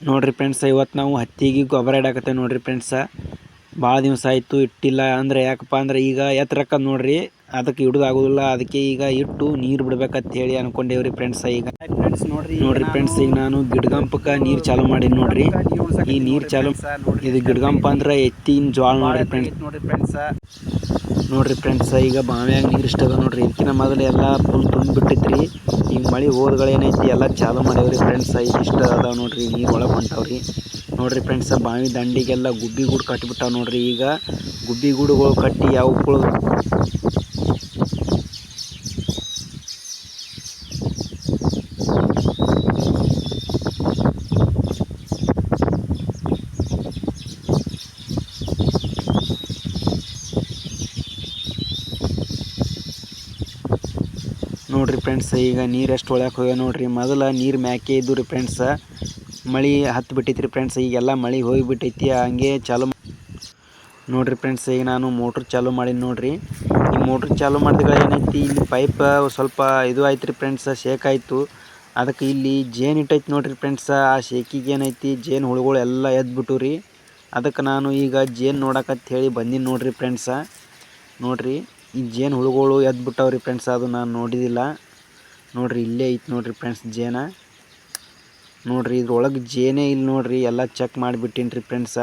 ನೋಡ್ರಿ ಫ್ರೆಂಡ್ಸ್ ಇವತ್ತು ನಾವು ಹತ್ತಿಗೆ ಗೊಬ್ಬರ ಇಡಾಕತ್ತೇವೆ ನೋಡ್ರಿ ಫ್ರೆಂಡ್ಸ ಭಾಳ ದಿವಸ ಆಯಿತು ಇಟ್ಟಿಲ್ಲ ಅಂದರೆ ಯಾಕಪ್ಪ ಅಂದ್ರೆ ಈಗ ಎತ್ತರಕ್ಕ ನೋಡ್ರಿ ಅದಕ್ಕೆ ಇಡೋದಾಗೋದಿಲ್ಲ ಅದಕ್ಕೆ ಈಗ ಇಟ್ಟು ನೀರು ಬಿಡ್ಬೇಕಂತ ಹೇಳಿ ಅನ್ಕೊಂಡೇವ್ರಿ ಫ್ರೆಂಡ್ಸ್ ಈಗ. ಫ್ರೆಂಡ್ಸ್ ನೋಡ್ರಿ ನೋಡ್ರಿ ಫ್ರೆಂಡ್ಸ್ ಈಗ ನಾನು ಗಿಡಗಂಪಕ್ಕೆ ನೀರು ಚಾಲು ಮಾಡೀನಿ ನೋಡ್ರಿ. ಈ ನೀರು ಚಾಲು ಇದು ಗಿಡಗಂಪ ಅಂದ್ರೆ ಎತ್ತಿನ ಜ್ವಾಳ ನೋಡ್ರಿ ಫ್ರೆಂಡ್ಸ್ ನೋಡ್ರಿ ಫ್ರೆಂಡ್ಸ್ ನೋಡ್ರಿ ಫ್ರೆಂಡ್ಸ್ ಈಗ ಬಾವ್ಯಾಗ ನೀರು ಇಷ್ಟ ಅದ ನೋಡ್ರಿ. ಇದಕ್ಕಿಂತ ಮೊದಲು ಎಲ್ಲ ಫುಲ್ ತುಂಬಿ ಬಿಟ್ಟಿತ್ರಿ. ಈಗ ಮಳೆ ಹೋದ್ಗಳು ಏನೈತಿ, ಎಲ್ಲ ಚಾಲು ಮಾಡ್ಯಾವ್ರಿ ಫ್ರೆಂಡ್ಸ್ ಈಗ ಇಷ್ಟ ಅದಾವ ನೋಡ್ರಿ, ನೀರು ಒಳಗೆ ಹೊಂಟವ್ರಿ. ನೋಡ್ರಿ ಫ್ರೆಂಡ್ಸ್ ಬಾವಿ ದಂಡಿಗೆಲ್ಲ ಗುಬ್ಬಿ ಗೂಡು ಕಟ್ಟಿಬಿಟ್ಟಾವ ನೋಡ್ರಿ. ಈಗ ಗುಬ್ಬಿ ಗೂಡುಗಳು ಕಟ್ಟಿ ಯಾವಕ್ಕಳು ನೋಡ್ರಿ ಫ್ರೆಂಡ್ಸ್ ಈಗ ನೀರು ಎಷ್ಟು ಒಳಕ್ಕೆ ಹೋಗ್ಯಾವ ನೋಡ್ರಿ. ಮೊದಲ ನೀರು ಮ್ಯಾಕೆ ಇದ್ದು ರೀ ಫ್ರೆಂಡ್ಸ ಮಳೆ ಹತ್ತು ಬಿಟ್ಟೈತ್ರಿ ಫ್ರೆಂಡ್ಸ್ ಈಗೆಲ್ಲ ಮಳೆ ಹೋಗಿಬಿಟ್ಟೈತಿ, ಹಂಗೆ ಚಾಲು ನೋಡ್ರಿ ಫ್ರೆಂಡ್ಸ್ ಈಗ ನಾನು ಮೋಟ್ರ್ ಚಾಲು ಮಾಡೀನಿ ನೋಡ್ರಿ. ಈ ಮೋಟ್ರ್ ಚಾಲು ಮಾಡಿದಾಗ ಏನೈತಿ, ಇಲ್ಲಿ ಪೈಪ್ ಸ್ವಲ್ಪ ಇದು ಆಯ್ತು ರೀ ಫ್ರೆಂಡ್ಸ್ ಶೇಕ್ ಆಯಿತು. ಅದಕ್ಕೆ ಇಲ್ಲಿ ಜೇನು ಇಟ್ಟೈತಿ ನೋಡ್ರಿ ಫ್ರೆಂಡ್ಸ್ ಆ ಶೇಕಿಗೆ ಏನೈತಿ, ಜೇನು ಹುಳುಗಳು ಎಲ್ಲ ಎದ್ಬಿಟ್ಟು ರೀ ಅದಕ್ಕೆ ನಾನು ಈಗ ಜೇನು ನೋಡಕಂತ ಹೇಳಿ ಬಂದೀನಿ ನೋಡ್ರಿ ಫ್ರೆಂಡ್ಸ ನೋಡ್ರಿ ಈ ಜೇನು ಹುಳುಗಳು ಎದ್ಬಿಟ್ಟವ್ರಿ ಫ್ರೆಂಡ್ಸ್ ಅದು ನಾನು ನೋಡಿದಿಲ್ಲ. ನೋಡ್ರಿ, ಇಲ್ಲೇ ಐತೆ ನೋಡ್ರಿ ಫ್ರೆಂಡ್ಸ್ ಜೇನ. ನೋಡ್ರಿ, ಇದ್ರೊಳಗೆ ಜೇನೇ ಇಲ್ಲಿ ನೋಡ್ರಿ. ಎಲ್ಲ ಚೆಕ್ ಮಾಡಿಬಿಟ್ಟಿನ್ರಿ ಫ್ರೆಂಡ್ಸ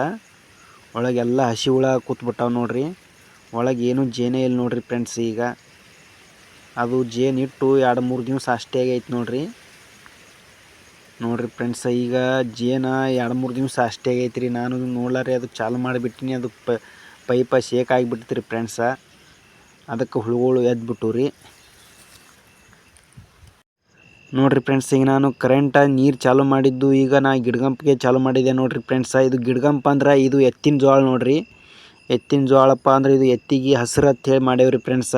ಒಳಗೆಲ್ಲ ಹಸಿ ಹುಳ ಕೂತ್ಬಿಟ್ಟಾವ ನೋಡ್ರಿ. ಒಳಗೆ ಏನೂ ಜೇನೇ ಇಲ್ಲ ನೋಡ್ರಿ ಫ್ರೆಂಡ್ಸ್ ಈಗ. ಅದು ಜೇನು ಇಟ್ಟು ಎರಡು ಮೂರು ದಿವಸ ಅಷ್ಟೇ ಆಗೈತೆ ನೋಡ್ರಿ. ನೋಡ್ರಿ ಫ್ರೆಂಡ್ಸ್ ಈಗ ಜೇನ ಎರಡು ಮೂರು ದಿವಸ ಅಷ್ಟೇ ಆಗೈತೆ ರೀ ನಾನು ನೋಡ್ಲಾರಿ ಅದು ಚಾಲು ಮಾಡಿಬಿಟ್ಟಿನಿ. ಅದು ಪೈಪ ಶೇಕ್ ಆಗಿಬಿಟ್ಟಿತ್ತು ರೀ ಫ್ರೆಂಡ್ಸ ಅದಕ್ಕೆ ಹುಳುಗಳು ಎದ್ಬಿಟ್ಟು ರೀ. ನೋಡ್ರಿ ಫ್ರೆಂಡ್ಸ್ ಈಗ ನಾನು ಕರೆಂಟ ನೀರು ಚಾಲೂ ಮಾಡಿದ್ದು, ಈಗ ನಾ ಗಿಡಗಂಪಿಗೆ ಚಾಲು ಮಾಡಿದೆ ನೋಡ್ರಿ ಫ್ರೆಂಡ್ಸ ಇದು ಗಿಡಗಂಪ ಅಂದ್ರೆ ಇದು ಎತ್ತಿನ ಜೋಳ ನೋಡ್ರಿ. ಎತ್ತಿನ ಜೋಳಪ್ಪ ಅಂದ್ರೆ ಇದು ಎತ್ತಿಗೆ ಹಸಿರು ಅಂತ ಹೇಳಿ ಮಾಡೇವ್ರಿ ಫ್ರೆಂಡ್ಸ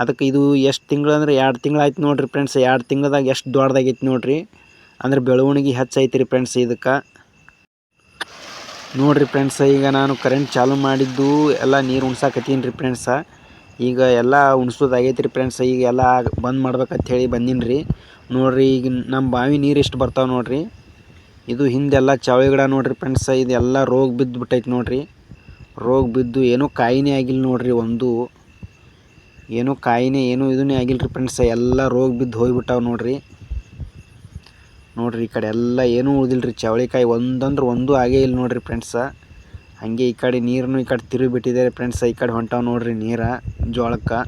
ಅದಕ್ಕೆ ಇದು ಎಷ್ಟು ತಿಂಗಳು ಅಂದ್ರೆ ಎರಡು ತಿಂಗಳು ಆಯ್ತು ನೋಡ್ರಿ ಫ್ರೆಂಡ್ಸ್ ಎರಡು ತಿಂಗಳದಾಗ ಎಷ್ಟು ದೊಡ್ಡದಾಗೈತಿ ನೋಡ್ರಿ. ಅಂದ್ರೆ ಬೆಳವಣಿಗೆ ಹೆಚ್ಚೈತಿ ರೀ ಫ್ರೆಂಡ್ಸ್ ಇದಕ್ಕೆ. ನೋಡ್ರಿ ಫ್ರೆಂಡ್ಸ ಈಗ ನಾನು ಕರೆಂಟ್ ಚಾಲು ಮಾಡಿದ್ದು, ಎಲ್ಲ ನೀರು ಉಣ್ಸಾಕತ್ತೀನಿ ರೀ ಫ್ರೆಂಡ್ಸ ಈಗ ಎಲ್ಲ ಉಣ್ಸೋದಾಗೈತಿ ರೀ ಫ್ರೆಂಡ್ಸ್ ಈಗ ಎಲ್ಲ ಬಂದ್ ಮಾಡ್ಬೇಕಂತ ಹೇಳಿ ಬಂದೀನಿ ರೀ ನೋಡಿರಿ ಈಗ ನಮ್ಮ ಬಾವಿ ನೀರು ಎಷ್ಟು ಬರ್ತಾವೆ ನೋಡಿರಿ. ಇದು ಹಿಂದೆಲ್ಲ ಚವಳಿ ಗಿಡ ನೋಡಿರಿ ಫ್ರೆಂಡ್ಸ್ ಇದೆಲ್ಲ ರೋಗ ಬಿದ್ದು ಬಿಟ್ಟೈತೆ ನೋಡಿರಿ. ರೋಗ ಬಿದ್ದು ಏನೂ ಕಾಯಿನೇ ಆಗಿಲ್ಲ ನೋಡಿರಿ ಒಂದು. ಏನೂ ಕಾಯಿನೇ ಏನೂ ಇದನ್ನೇ ಆಗಿಲ್ಲ ರೀ ಫ್ರೆಂಡ್ಸ್ ಎಲ್ಲ ರೋಗ ಬಿದ್ದು ಹೋಗಿಬಿಟ್ಟಾವೆ ನೋಡಿರಿ. ನೋಡಿರಿ ಈ ಕಡೆ ಎಲ್ಲ ಏನೂ ಉಳಿದಿಲ್ಲ ರೀ ಚವಳಿಕಾಯಿ ಒಂದಂದ್ರೆ ಒಂದು ಆಗೇ ಇಲ್ಲ ನೋಡಿರಿ ಫ್ರೆಂಡ್ಸ ಹಾಗೆ ಈ ಕಡೆ ನೀರನ್ನು ಈ ಕಡೆ ತಿರುಗಿ ಬಿಟ್ಟಿದ್ದಾರೆ ಫ್ರೆಂಡ್ಸ್ ಈ ಕಡೆ ಹೊಂಟಾವ ನೋಡ್ರಿ ನೀರ, ಜೋಳಕ್ಕೆ.